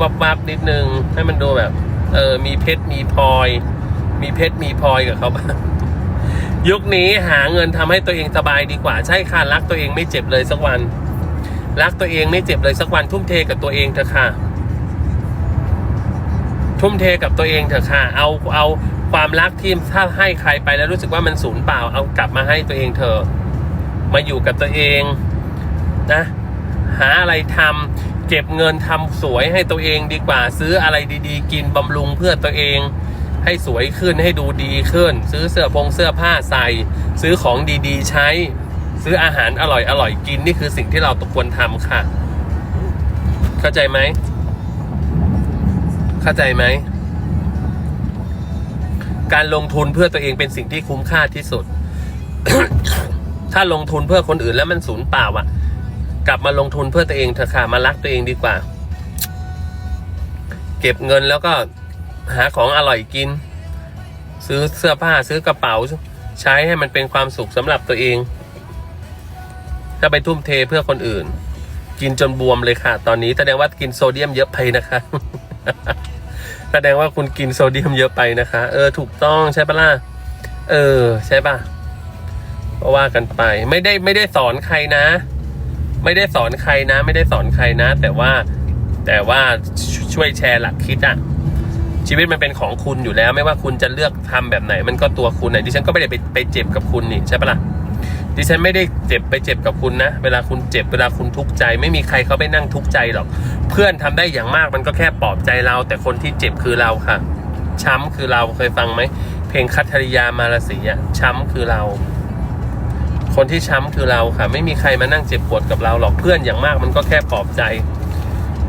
วับวับๆนิดนึง ให้มันดูแบบ เออ มีเพชรมีพลอย มีเพชรมีพลอยกับเขาบ้างยุคนี้หาเงินทำให้ตัวเองสบายดีกว่า ใช่ค่ะรักตัวเองไม่เจ็บเลยสักวัน รักตัวเองไม่เจ็บเลยสักวัน ทุ่มเทกับตัวเองเถอะค่ะ ทุ่มเทกับตัวเองเถอะค่ะ เอาเอาความรักที่ถ้าให้ใครไปแล้วรู้สึกว่ามันสูญเปล่า เอากลับมาให้ตัวเองเถอะมาอยู่กับตัวเองนะ หาอะไรทำ เก็บเงินทำสวยให้ตัวเองดีกว่า ซื้ออะไรดีๆ กินบำรุงเพื่อตัวเอง ให้สวยขึ้นให้ดูดีขึ้น ซื้อเสื้อพงเสื้อผ้าใส่ ซื้อของดีๆ ใช้ ซื้ออาหารอร่อยอร่อยกินนี่คือสิ่งที่เราตควรทำค่ะ เข้าใจไหม เข้าใจไหม การลงทุนเพื่อตัวเองเป็นสิ่งที่คุ้มค่าที่สุด ถ้าลงทุนเพื่อคนอื่นแล้วมันสูญเปล่าอะ กลับมาลงทุนเพื่อตัวเองเถอะค่ะมารักตัวเองดีกว่า เก็บเงินแล้วก็หาของอร่อยกิน ซื้อเสื้อผ้าซื้อกระเป๋า ใช้ให้มันเป็นความสุขสำหรับตัวเอง ถ้าไปทุ่มเทเพื่อคนอื่น กินจนบวมเลยค่ะ ตอนนี้แสดงว่ากินโซเดียมเยอะไปนะคะแสดงว่าคุณกินโซเดียมเยอะไปนะคะ เออถูกต้องใช่ปะล่ะเออ ใช่ปะก็ว่ากันไปไม่ได้ไม่ได้สอนใครนะ ไม่ได้สอนใครนะ ไม่ได้สอนใครนะ แต่ว่าแต่ว่าช่วยแชร์หลักคิดอะชีวิตมันเป็นของคุณอยู่แล้ว ไม่ว่าคุณจะเลือกทำแบบไหน มันก็ตัวคุณนะดิฉันก็ไม่ได้ไปไปเจ็บกับคุณนี่ใช่ปะล่ะดิฉันไม่ได้เจ็บไปเจ็บกับคุณนะ เวลาคุณเจ็บเวลาคุณทุกข์ใจ ไม่มีใครเขาไปนั่งทุกข์ใจหรอก เพื่อนทำได้อย่างมากมันก็แค่ปลอบใจเรา แต่คนที่เจ็บคือเราค่ะ ช้ำคือเราเคยฟังไหมเพลงคัทธริยามาลสีอะช้ำคือเรา คนที่ช้ำคือเราค่ะ ไม่มีใครมานั่งเจ็บปวดกับเราหรอกเพื่อนอย่างมากมันก็แค่ปลอบใจ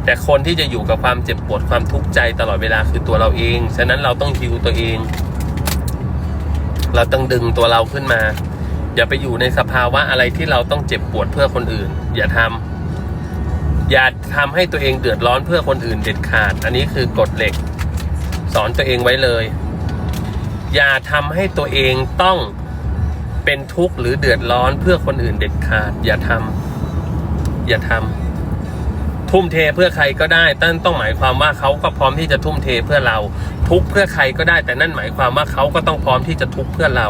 แต่คนที่จะอยู่กับความเจ็บปวดความทุกข์ใจตลอดเวลาคือตัวเราเอง ฉะนั้นเราต้องฮิวตัวเอง เราต้องดึงตัวเราขึ้นมา อย่าไปอยู่ในสภาวะอะไรที่เราต้องเจ็บปวดเพื่อคนอื่น อย่าทำอย่าทำให้ตัวเองเดือดร้อนเพื่อคนอื่นเด็ดขาด อันนี้คือกฎเหล็ก สอนตัวเองไว้เลย อย่าทำให้ตัวเองต้อง เป็นทุกข์หรือเดือดร้อนเพื่อคนอื่นเด็ดขาด อย่าทำอย่าทำทุ่มเทเพื่อใครก็ได้ตั้นต้องหมายความว่าเขาก็พร้อมที่จะทุ่มเทเพื่อเรา ทุกเพื่อใครก็ได้ แต่นั่นหมายความว่าเขาก็ต้องพร้อมที่จะทุกเพื่อเรา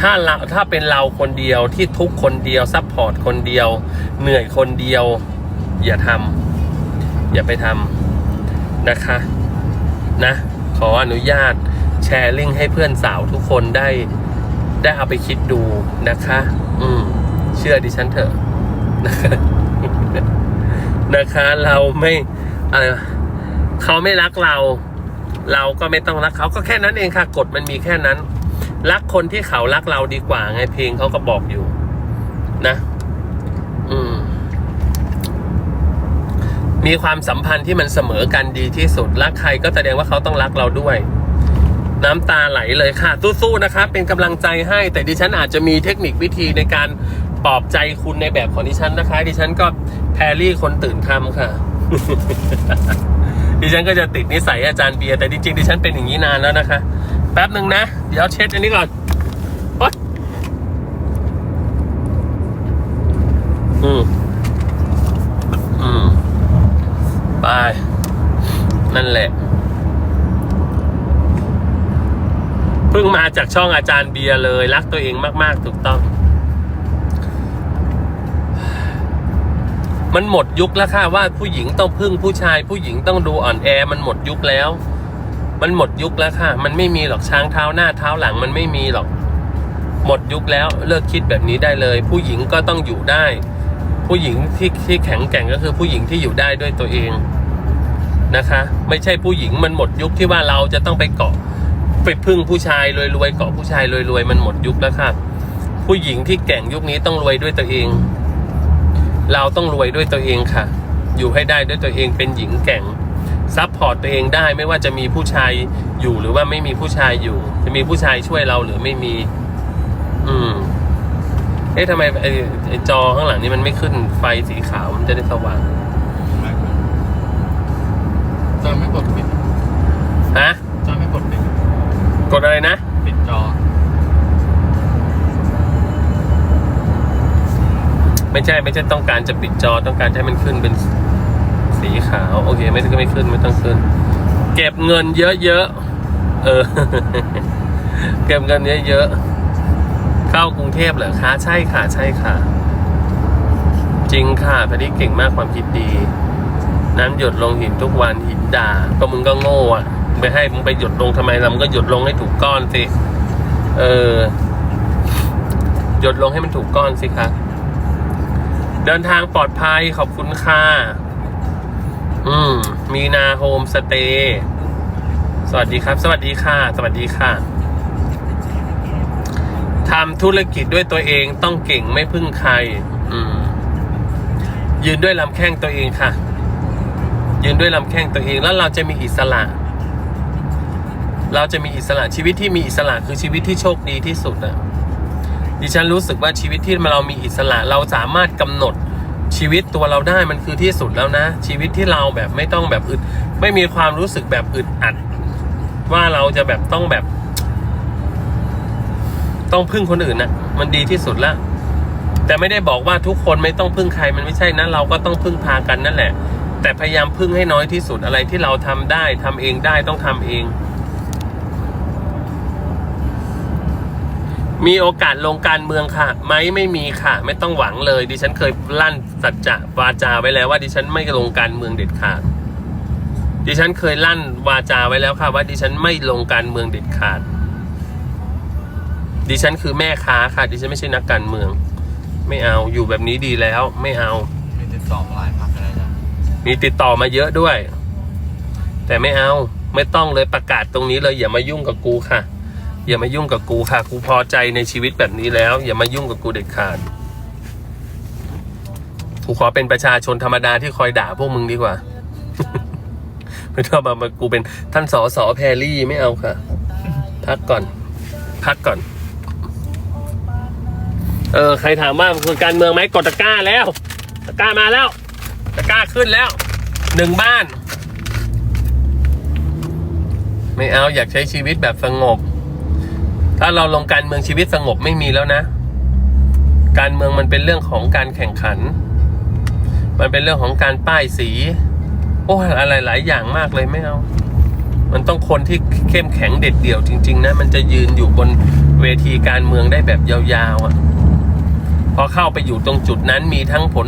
ถ้าเราถ้าเป็นเราคนเดียวที่ทุกคนเดียวซัพพอร์ตคนเดียว เหนื่อยคนเดียว อย่าทำอย่าไปทำนะคะนะขออนุญาตแชร์ลิงก์ให้เพื่อนสาวทุกคนได้ ได้เอาไปคิดดูนะคะ อืม เชื่อดิฉันเถอะนะคะนะคะ เราไม่อะไรเขาไม่รักเรา เราก็ไม่ต้องรักเขาก็แค่นั้นเองค่ะ กฎมันมีแค่นั้น รักคนที่เขารักเราดีกว่า ไงเพลงเขาก็บอกอยู่ นะ อืม มีความสัมพันธ์ที่มันเสมอกันดีที่สุด รักใครก็แสดงว่าเขาต้องรักเราด้วย น้ำตาไหลเลยค่ะ สู้ๆนะคะเป็นกำลังใจให้ แต่ดิฉันอาจจะมีเทคนิควิธีในการปลอบใจคุณในแบบของดิฉันนะคะ ดิฉันก็แพรรี่คนตื่นทำค่ะ ดิฉันก็จะติดนิสัยอาจารย์เบียร์แต่จริงๆดิฉันเป็นอย่างนี้นานแล้วนะคะ แป๊บหนึ่งนะ เดี๋ยวเช็ดอันนี้ก่อนโอ๊ยอืมอืมไปนั่นแหละ เพิ่งมาจากช่องอาจารย์เบียร์เลย รักตัวเองมาก ๆ ถูกต้อง มันหมดยุคแล้วค่ะว่าผู้หญิงต้องพึ่งผู้ชาย ผู้หญิงต้องดูอ่อนแอ มันหมดยุคแล้ว มันหมดยุคแล้วค่ะ มันไม่มีหรอกช้างเท้าหน้าเท้าหลังมันไม่มีหรอก หมดยุคแล้วเลิกคิดแบบนี้ได้เลย ผู้หญิงก็ต้องอยู่ได้ ผู้หญิงที่ที่แข็งแกร่งก็คือผู้หญิงที่อยู่ได้ด้วยตัวเองนะคะ ไม่ใช่ผู้หญิงมันหมดยุคที่ว่าเราจะต้องไปเกาะ ไปพึ่งผู้ชายรวยๆเกาะผู้ชายรวยๆมันหมดยุคแล้วค่ะ ผู้หญิงที่แกร่งยุคนี้ต้องรวยด้วยตัวเอง เราต้องรวยด้วยตัวเองค่ะ อยู่ให้ได้ด้วยตัวเองเป็นหญิงแกร่งซัพพอร์ตตัวเองได้ไม่ว่าจะมีผู้ชายอยู่หรือว่าไม่มีผู้ชายอยู่ จะมีผู้ชายช่วยเราหรือไม่มี อืม เอ๊ะทำไมไอ้ไอ้จอข้างหลังนี่มันไม่ขึ้นไฟสีขาวมันจะได้สว่างจอไม่กดปิดฮะจอไม่กดปิด กดอะไรนะ ปิดจอ ไม่ใช่ไม่ใช่ต้องการจะปิดจอต้องการให้มันขึ้นเป็นสีขาว โอเค ไม่ต้องไม่ขึ้นไม่ต้องขึ้น เก็บเงินเยอะๆเออ เก็บเงินเยอะๆเข้ากรุงเทพเหรอคะใช่ค่ะ ใช่ค่ะ จริงค่ะพอดีเก่งมากความคิดดี น้ำหยดลงหินทุกวันหินด่า ก็มึงก็โง่อะ ไปให้มึงไปหยดลงทำไมล่ะมึงก็หยดลงให้ถูกก้อนสิ เออ หยดลงให้มันถูกก้อนสิคะเดินทางปลอดภัยขอบคุณค่ะ อืม มีนาโฮมสเตย์ สวัสดีครับ สวัสดีค่ะ สวัสดีค่ะ ทำธุรกิจด้วยตัวเองต้องเก่งไม่พึ่งใคร อืม ยืนด้วยลำแข้งตัวเองค่ะ ยืนด้วยลำแข้งตัวเองแล้วเราจะมีอิสระ เราจะมีอิสระชีวิตที่มีอิสระคือชีวิตที่โชคดีที่สุดอะดิฉันรู้สึกว่าชีวิตที่เรามีอิสระเราสามารถกำหนดชีวิตตัวเราได้มันคือที่สุดแล้วนะ ชีวิตที่เราแบบไม่ต้องแบบอึด ไม่มีความรู้สึกแบบอึดอัด ว่าเราจะแบบต้องแบบ ต้องพึ่งคนอื่นนะมันดีที่สุดละแต่ไม่ได้บอกว่าทุกคนไม่ต้องพึ่งใครมันไม่ใช่นะเราก็ต้องพึ่งพากันนั่นแหละ แต่พยายามพึ่งให้น้อยที่สุดอะไรที่เราทำได้ทำเองได้ต้องทำเอง มีโอกาสลงการเมืองค่ะไหมไม่มีค่ะ ไม่ต้องหวังเลย ดิฉันเคยลั่นสัจจะวาจาไว้แล้วว่าดิฉันไม่ลงการเมืองเด็ดขาด ดิฉันเคยลั่นวาจาไว้แล้วค่ะ ว่าดิฉันไม่ลงการเมืองเด็ดขาด ดิฉันคือแม่ค้าค่ะ ดิฉันไม่ใช่นักการเมือง ไม่เอาอยู่แบบนี้ดีแล้ว ไม่เอา มีติดต่อมาหลายพักแล้วนะมีติดต่อมาเยอะด้วย แต่ไม่เอา ไม่ต้องเลยประกาศตรงนี้เลยอย่ามายุ่งกับกูค่ะ อย่ามายุ่งกับกูค่ะกูพอใจในชีวิตแบบนี้แล้ว อย่ามายุ่งกับกูเด็ดขาดกูขอเป็นประชาชนธรรมดาที่คอยด่าพวกมึงดีกว่า ไม่ต้องมามากูเป็นท่านสอสอแพรรี่ไม่เอาค่ะ พักก่อน พักก่อน เออ ใครถามว่าคือการเมืองไหมกดตะกร้าแล้วตะกร้ามาแล้วตะกร้าขึ้นแล้วหนึ่งบ้าน ไม่เอาอยากใช้ชีวิตแบบสงบ ถ้าเราลงการเมืองชีวิตสงบไม่มีแล้วนะ การเมืองมันเป็นเรื่องของการแข่งขัน มันเป็นเรื่องของการป้ายสี โอ้อะไรหลายอย่างมากเลยไม่เอามันต้องคนที่เข้มแข็งเด็ดเดี่ยวจริง ๆ นะ มันจะยืนอยู่บนเวทีการเมืองได้แบบยาวๆอะ่ะ พอเข้าไปอยู่ตรงจุดนั้นมีทั้งผล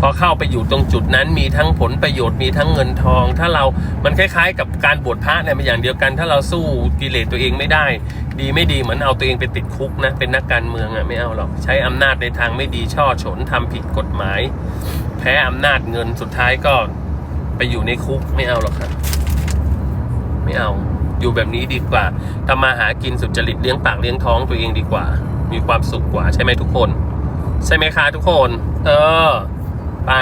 พอเข้าไปอยู่ตรงจุดนั้นมีทั้งผลประโยชน์มีทั้งเงินทอง ถ้าเรามันคล้ายๆ กับการบวชพระเนี่ยมันอย่างเดียวกัน ถ้าเราสู้กิเลสตัวเองไม่ได้ ดีไม่ดีเหมือนเอาตัวเองไปติดคุกนะเป็นนักการเมืองอะ่ะไม่เอาหรอกใช้อำนาจในทางไม่ดีช่อฉนทำผิดกฎหมาย แพ้อำนาจเงินสุดท้ายก็ไปอยู่ในคุกไม่เอาหรอกครับไม่เอาอยู่แบบนี้ดีกว่าทำมาหากินสุจริตเลี้ยงปากเลี้ยงท้องตัวเองดีกว่า มีความสุขกว่าใช่ไหมทุกคน ใช่ไหมคะทุกคน เออ ไป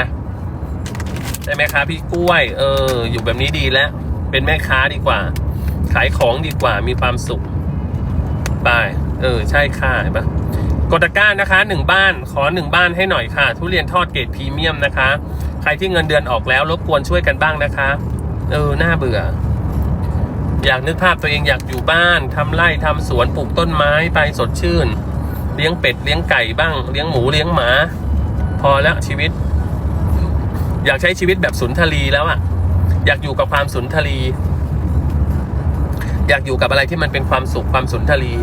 ใช่ไหมคะพี่กล้วย เออ อยู่แบบนี้ดีแล้ว เป็นแม่ค้าดีกว่า ขายของดีกว่ามีความสุขไปเออ ใช่ค่ะเห็นปะกดตะกร้านะคะหนึ่งบ้านขอหนึ่งบ้านให้หน่อยค่ะ ทุเรียนทอดเกรดพรีเมียมนะคะ ใครที่เงินเดือนออกแล้วรบกวนช่วยกันบ้างนะคะ เออน่าเบื่อ อยากนึกภาพตัวเองอยากอยู่บ้านทำไร่ทำสวนปลูกต้นไม้ไปสดชื่น เลี้ยงเป็ดเลี้ยงไก่บ้าง เลี้ยงหมูเลี้ยงหมา พอแล้วชีวิต อยากใช้ชีวิตแบบสุนทรีแล้วอะ่ะอยากอยู่กับความสุนทรีอยากอยู่กับอะไรที่มันเป็นความสุขความสุนทรี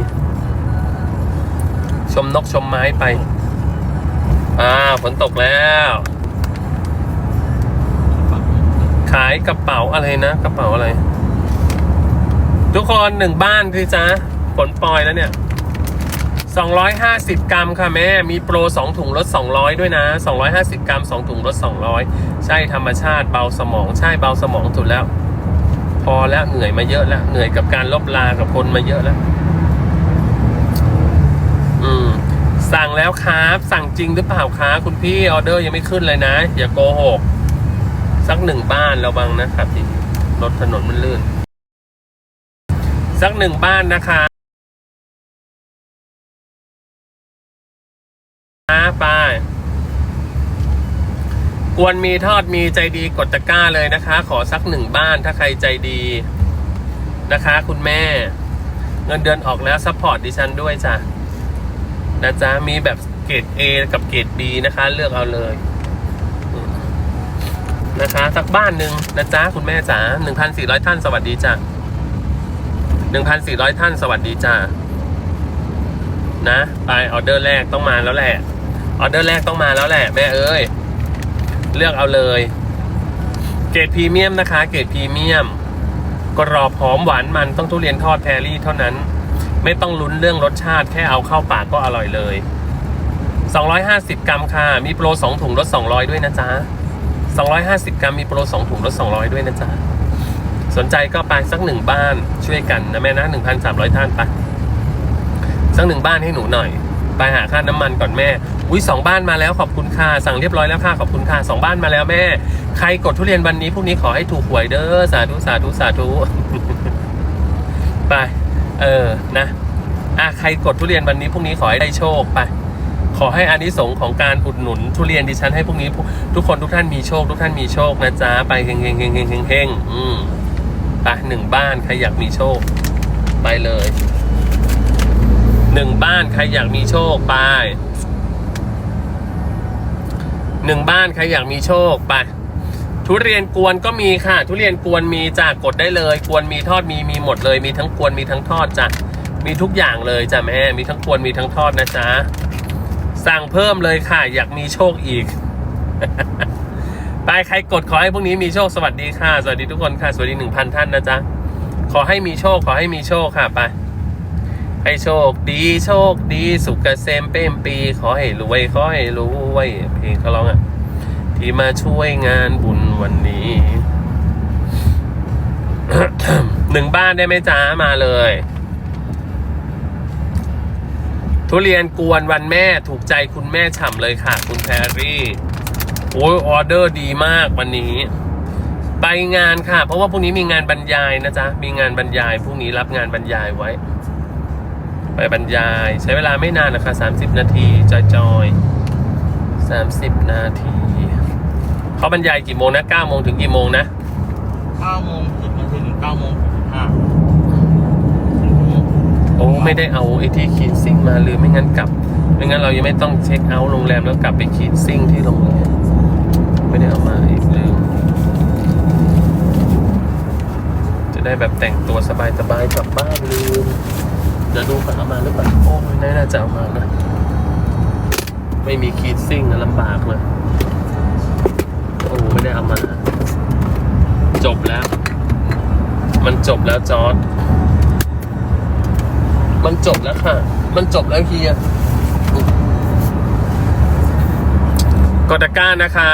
ชมนกชมไม้ไป อ่าฝนตกแล้ว ขายกระเป๋าอะไรนะ กระเป๋าอะไร ทุกคนหนึ่งบ้านคือจ้าฝนปล่อยแล้วเนี่ย 250 กรัมค่ะแม่ มีโปร 2 ถุงลด 200 ด้วยนะ 250 กรัม 2 ถุงลด 200 ใช่ธรรมชาติเบาสมอง ใช่เบาสมองสุดแล้ว พอแล้วเหนื่อยมาเยอะแล้ว เหนื่อยกับการลบลากับคนมาเยอะแล้ว อืม สั่งแล้วครับ สั่งจริงหรือเปล่าคะคุณพี่ออเดอร์ยังไม่ขึ้นเลยนะ อย่าโกหก สักหนึ่งบ้านระวังนะครับพี่รถถนนมันลื่น สักหนึ่งบ้านนะคะ ไปกวนมีทอดมีใจดีกดตะกร้าเลยนะคะ ขอสักหนึ่งบ้านถ้าใครใจดีนะคะ คุณแม่ เงินเดือนออกแล้วซัพพอร์ตดิฉันด้วยจ้ะนะจ๊ะมีแบบเกรด A กับเกรด B นะคะ เลือกเอาเลยนะคะ สักบ้านหนึ่งนะจ๊ะคุณแม่จ๋าหนึ่งพันสี่ร้อยท่านสวัสดีจ้ะหนึ่งพันสี่ร้อยท่านสวัสดีจ้านะ ไปออเดอร์แรกต้องมาแล้วแหละ ออเดอร์แรกต้องมาแล้วแหละ แม่เอ้ย เลือกเอาเลย เกรดพรีเมียมนะคะ เกรดพรีเมียมกรอบหอมหวานมันต้องทุเรียนทอดแพรรี่เท่านั้น ไม่ต้องลุ้นเรื่องรสชาติแค่เอาเข้าปากก็อร่อยเลย 250 กรัมค่ะ มีโปร 2 ถุงลด200 ด้วยนะจ๊ะ 250 กรัมมีโปร 2 ถุงลด200 ด้วยนะจ๊ะ สนใจก็ไปสักหนึ่งบ้านช่วยกันนะแม่นะ 1,300 ท่านไปสักหนึ่งบ้านให้หนูหน่อย ไปหาค่าน้ำมันก่อนแม่อุ้ยสองบ้านมาแล้วขอบคุณค่ะสั่งเรียบร้อยแล้วค่ะขอบคุณค่ะสองบ้านมาแล้วแม่ ใครกดทุเรียนวันนี้พรุ่งนี้ขอให้ถูกหวยเด้อสาธุสาธุสาธุไปเออนะอะใครกดทุเรียนวันนี้พรุ่งนี้ขอให้ได้โชคไปขอให้อานิสงส์ของการอุดหนุนทุเรียนดิฉันให้พรุ่งนี้ทุกคนทุกท่านมีโชค ทุกท่านมีโชคนะจ๊ะไปเฮงเฮงเฮงเฮงเฮงเฮงอืมไปหนึ่งบ้านใครอยากมีโชค ไปเลย หนึ่งบ้านใครอยากมีโชคไปหนึ่งบ้านใครอยากมีโชคไปทุเรียนกวนก็มีค่ะ ทุเรียนกวนมีจ้ะกดได้เลย กวนมีทอดมีมีหมดเลย มีทั้งกวนมีทั้งทอดจ้ะมีทุกอย่างเลยจ้ะแม่มีทั้งกวนมีทั้งทอดนะจ๊ะสั่งเพิ่มเลยค่ะ อยากมีโชคอีก ไปใครกดขอให้พวกนี้มีโชคสวัสดีค่ะ สวัสดีทุกคนค่ะ สวัสดีหนึ่งพันท่านนะจ๊ะขอให้มีโชคขอให้มีโชคค่ะไป ให้โชคดีโชคดีสุขเกษมเป้มปี ขอให้รวยขอให้รวยเพลงเขาร้องอะ ที่มาช่วยงานบุญวันนี้หนึ่งบ้านได้ไหมจ้ามาเลย ทุเรียนกวนวันแม่ถูกใจคุณแม่ฉ่ำเลยค่ะ คุณแพรรี่โอ้ยออเดอร์ดีมากวันนี้ ไปงานค่ะ เพราะว่าพรุ่งนี้มีงานบรรยายนะจ๊ะ มีงานบรรยายพรุ่งนี้รับงานบรรยายไว้ ไปบรรยาย ใช้เวลาไม่นานนะคะ 30 นาทีจอยจอยๆ30 นาที เขาบรรยายกี่โมงนะ9โมงถึงกี่โมงนะ9โมง10นาทีถึง9โมง45โอ้ไม่ได้เอาไอ้ที่ขีดซิ่งมาหรือไม่งั้นกลับ ไม่งั้นเรายังไม่ต้องเช็คเอาท์โรงแรมแล้วกลับไปขีดซิ่งที่โรงแรมไม่ได้เอามาอีกลืมจะได้แบบแต่งตัวสบายๆกลับบ้านลืมเดี๋ยวดูก่อนเอามาหรือเปล่าโอ้ไม่น่าจะเอามานะ ไม่มีขีดซิ่งลำบากเลยโอ้ไม่ได้เอามา จบแล้ว มันจบแล้วจอร์ดมันจบแล้วค่ะ มันจบแล้วเฮียกดตะกร้านะคะ